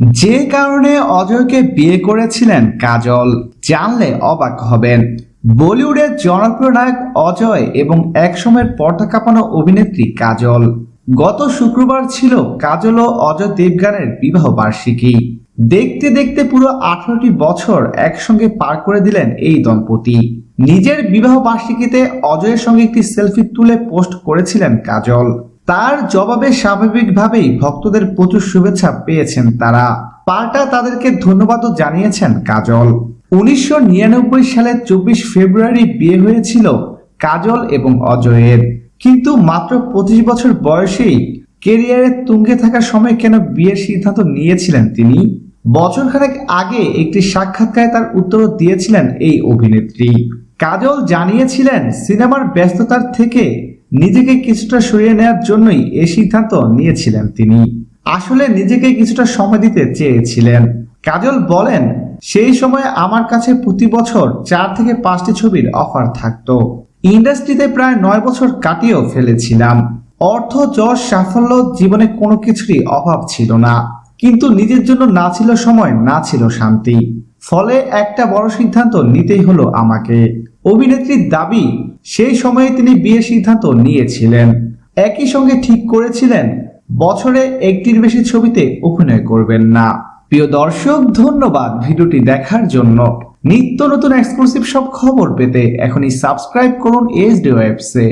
যে কারণে অজয়কে বিয়ে করেছিলেন কাজল, জানলে অবাক হবেন। বলিউডের জনপ্রিয় নায়ক অজয় এবং একসময়ের পর্দা কাঁপানো অভিনেত্রী কাজল। গত শুক্রবার ছিল কাজল ও অজয় দেবগানের বিবাহ বার্ষিকী। দেখতে দেখতে পুরো আঠারোটি বছর একসঙ্গে পার করে দিলেন এই দম্পতি। নিজের বিবাহ বার্ষিকীতে অজয়ের সঙ্গে একটি সেলফি তুলে পোস্ট করেছিলেন কাজল। তার জবাবে স্বাভাবিকভাবেই ভক্তদের প্রচুর শুভেচ্ছা পেয়েছেন তারা। পাল্টা তাদেরকে ধন্যবাদও জানিয়েছেন কাজল। উনিশশো সালের চব্বিশ ফেব্রুয়ারি বিয়ে হয়েছিল কাজল এবং অজয়ের। কিন্তু মাত্র পঁচিশ বছর বয়সেই কেরিয়ারের তুঙ্গে থাকার সময় কেন বিয়ের সিদ্ধান্ত নিয়েছিলেন তিনি? বছরখানেক আগে একটি সাক্ষাৎকারে তার উত্তর দিয়েছিলেন এই অভিনেত্রী। কাজল জানিয়েছিলেন, সিনেমার ব্যস্ততার থেকে নিজেকে কিছুটা সরিয়ে নেওয়ার জন্যই এই সিদ্ধান্ত নিয়েছিলেন তিনি। আসলে নিজেকে কিছুটা সময় দিতে চেয়েছিলেন। কাজল বলেন, সেই সময় আমার কাছে প্রতি বছর চার থেকে পাঁচটি ছবির অফার থাকতো। ইন্ডাস্ট্রিতে প্রায় নয় বছর কাটিয়েও ফেলেছিলাম। অর্থ, যশ, সাফল্য, জীবনে কোনো কিছুরই অভাব ছিল না। কিন্তু নিজের জন্য না ছিল সময়, না ছিল শান্তি। ফলে একটা বড় সিদ্ধান্ত নিতেই হলো আমাকে। অভিনেত্রীর দাবি সেই সময়ে তিনি বিয়ের সিদ্ধান্ত নিয়েছিলেন। একই সঙ্গে ঠিক করেছিলেন, বছরে একটির বেশি ছবিতে অভিনয় করবেন না। প্রিয় দর্শক, ধন্যবাদ ভিডিওটি দেখার জন্য। নিত্য নতুন এক্সক্লুসিভ সব খবর পেতে এখনই সাবস্ক্রাইব করুন এসডি ওয়েবসে